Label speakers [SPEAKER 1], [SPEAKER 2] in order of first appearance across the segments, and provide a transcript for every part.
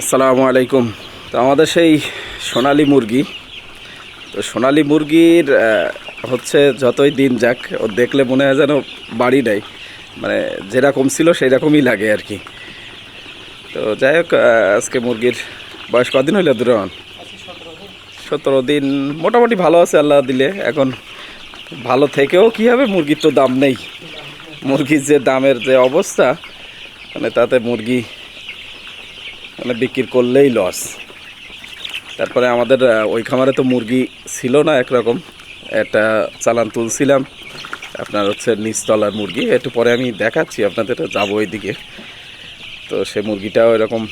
[SPEAKER 1] আসসালামু আলাইকুম। তো আমাদের সেই সোনালি মুরগি, তো সোনালি মুরগির হচ্ছে যতই দিন যাক, ও দেখলে মনে হয় যেন বাড়ি নেই। মানে যেরকম ছিল সেই রকমই লাগে আর কি। তো যাই হোক আজকে মুরগির বয়স কদিন হইল দুরন সতেরো দিন। মোটামুটি ভালো আছে আল্লাহ দিলে। এখন ভালো থেকেও কী হবে? মুরগির তো দাম নেই। মুরগির যে দামের যে অবস্থা মানে তাতে মুরগি মানে বিক্রি করলেই লস তারপরে আমাদের ওই খামারে তো মুরগি ছিল না একরকম। একটা চালান তুলছিলাম। আপনার হচ্ছে নিচতলার মুরগি। একটু পরে আমি দেখাচ্ছি, আপনাদের যাব ওইদিকে। তো সে মুরগিটাও এরকম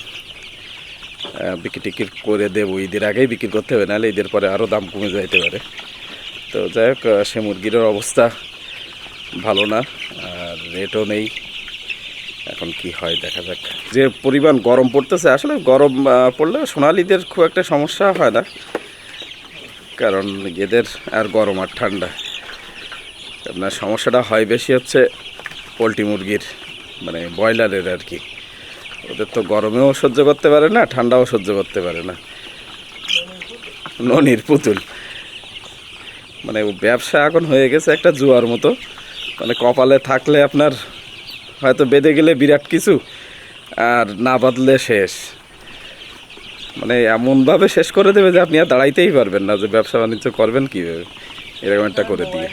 [SPEAKER 1] বিক্রি টিক্রি করে দেবো। ঈদের আগেই বিক্রি করতে হবে, নাহলে ঈদের পরে আরও দাম কমে যাইতে পারে। তো যাই হোক সে মুরগির অবস্থা ভালো না, আর রেটও নেই। এখন কি হয়, দেখা যাক। যে পরিমাণ গরম পড়তেছে, আসলে গরম পড়লে সোনালিদের খুব একটা সমস্যা হয় না। কারণ এদের আর গরম আর ঠান্ডা। আপনার সমস্যাটা হয় বেশি হচ্ছে পোলট্রি মুরগির মানে ব্রয়লারের আর কি। ওদের তো গরমেও সহ্য করতে পারে না, ঠান্ডাও সহ্য করতে পারে না। ননির পুতুল। মানে ব্যবসা এখন হয়ে গেছে একটা জুয়ার মতো। মানে কপালে থাকলে আপনার হয়তো বেঁধে গেলে বিরাট কিছু, আর না বাঁধলে শেষ। মানে এমনভাবে শেষ করে দেবে যে আপনি আর দাঁড়াইতেই পারবেন না যে ব্যবসা বাণিজ্য করবেন কীভাবে। এরকম একটা করে দিয়ে।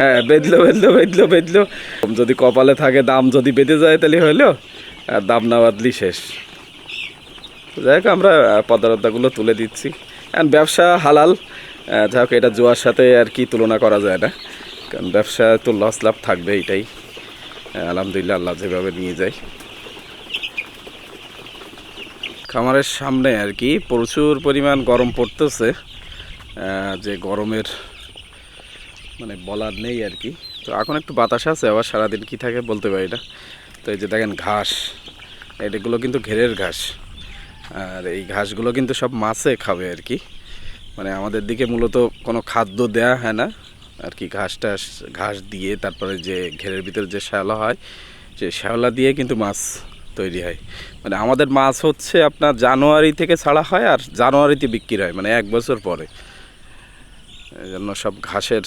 [SPEAKER 1] হ্যাঁ বেঁধলো বেঁধলো বেঁধলো বেঁধলো। যদি কপালে থাকে, দাম যদি বেঁধে যায় তাহলে হইল আর দাম না বাঁধলি শেষ। যাই হোক, আমরা পদার্থগুলো তুলে দিচ্ছি। আর ব্যবসা হালাল যাই হোক, এটা জোয়ার সাথে আর কি তুলনা করা যায় না। কারণ ব্যবসা তো লস লাভ থাকবে এটাই। আলহামদুলিল্লাহ, আল্লাহ যেভাবে নিয়ে যায়। খামারের সামনে আর কি, প্রচুর পরিমাণ গরম পড়তেছে। যে গরমের মানে বলার নেই আর কি। তো এখন একটু বাতাস আছে, আবার সারাদিন কি থাকে বলতে পারি না। তো এই যে দেখেন ঘাস এটাগুলো কিন্তু ঘেরের ঘাস। আর এই ঘাসগুলো কিন্তু সব মাছে খাবে আর কি। মানে আমাদের দিকে মূলত কোনো খাদ্য দেয়া হয় না। আর কি, ঘাস টাস, ঘাস দিয়ে তারপরে যে ঘেরের ভিতরে যে শ্যাওলা হয়, যে শ্যাওলা দিয়ে কিন্তু মাছ তৈরি হয়। মানে আমাদের মাছ হচ্ছে আপনার জানুয়ারি থেকে ছাড়া হয় আর জানুয়ারিতে বিক্রি হয় মানে এক বছর পরে। এই জন্য সব ঘাসের,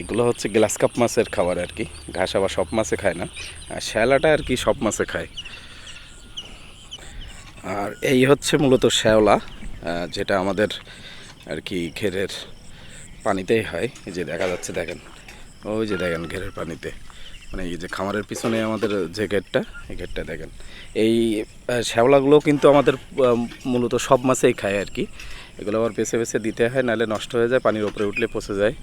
[SPEAKER 1] এগুলো হচ্ছে গ্লাস কাপ মাছের খাবার আর কি। ঘাস আবার সব মাছে খায় না, আর শ্যাওলাটা আর কি সব মাছে খায়। আর এই হচ্ছে মূলত শ্যাওলা যেটা আমাদের আর কি ঘেরের পানিতেই হয়। এই যে দেখা যাচ্ছে, দেখেন। ওই যে দেখেন ঘেরের পানিতে। মানে এই যে খামারের পিছনে আমাদের যে গেটটা, এই গেটটা দেখেন। এই শ্যাওলাগুলো কিন্তু আমাদের মূলত সব মাছেই খায় আর কি। এগুলো আবার বেছে বেছে দিতে হয়, নাহলে নষ্ট হয়ে যায়, পানির ওপরে উঠলে পচে যায়।